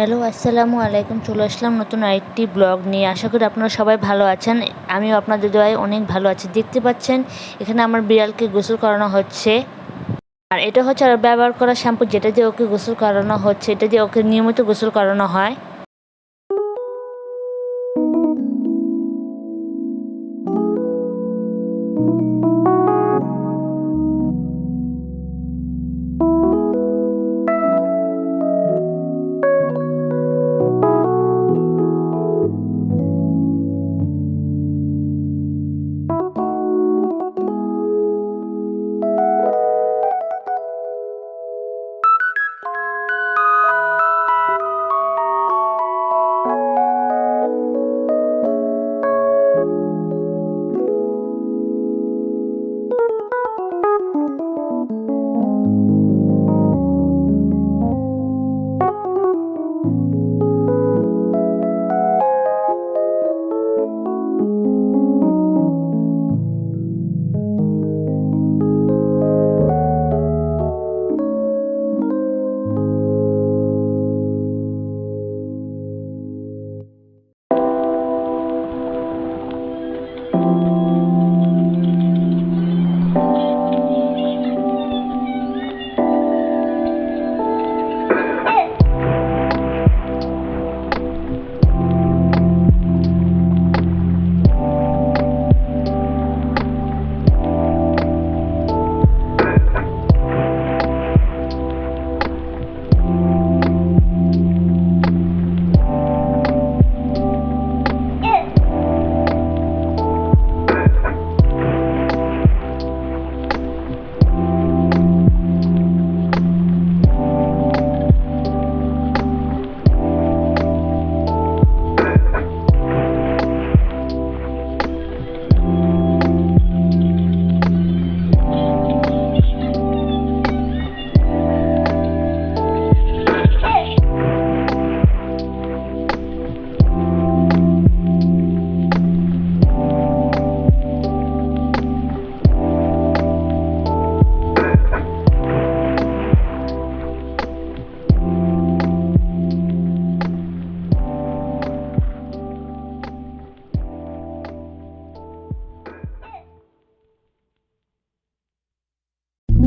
Hello, আসসালামু আলাইকুম। চলে আসলাম নতুন আরেকটি ব্লগ নিয়ে। আশা করি আপনারা সবাই ভালো আছেন। আমিও আপনাদের দোয়ায় অনেক ভালো আছি। দেখতে পাচ্ছেন, এখানে আমার বিড়ালকে গোসল করানো হচ্ছে। আর এটা হচ্ছে আর ব্যবহার করা শ্যাম্পু, যেটা দিয়ে ওকে গোসল করানো হচ্ছে। এটা দিয়ে ওকে নিয়মিত গোসল করানো হয়।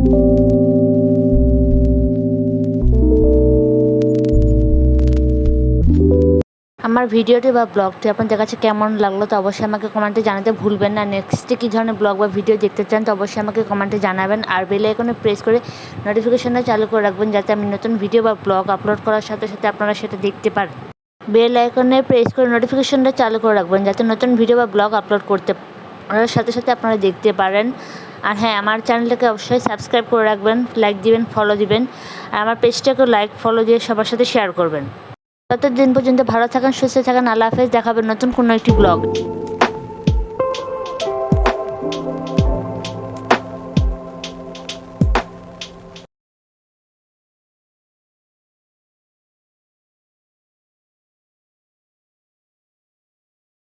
আমার ভিডিওটি বা ব্লগটি আপনাদের কাছে কেমন লাগল তো অবশ্যই আমাকে কমেন্টে জানাতে ভুলবেন না। নেক্সটে কী ধরনের ব্লগ বা ভিডিও দেখতে চান তো অবশ্যই আমাকে কমেন্টে জানাবেন। আর বেল আইকনে প্রেস করে নোটিফিকেশনটা চালু করে রাখবেন যাতে আমি নতুন ভিডিও বা ব্লগ আপলোড করার সাথে সাথে আপনারা সেটা দেখতে পারেন। বেল আইকনে প্রেস করে নোটিফিকেশনটা চালু করে রাখবেন যাতে নতুন ভিডিও বা ব্লগ আপলোড করতে সাথে সাথে আপনারা দেখতে পারেন। আর হ্যাঁ আমার চ্যানেলটাকে অবশ্যই সাবস্ক্রাইব করে রাখবেন লাইক দিবেন ফলো দিবেন, আর আমার পেজটাকেও লাইক ফলো দিয়ে সবার সাথে শেয়ার করবেন। ততদিন পর্যন্ত ভালো থাকেন, সুস্থ থাকেন, আল্লাহ হাফেজ দেখাবেন নতুন কোনো একটি ব্লগ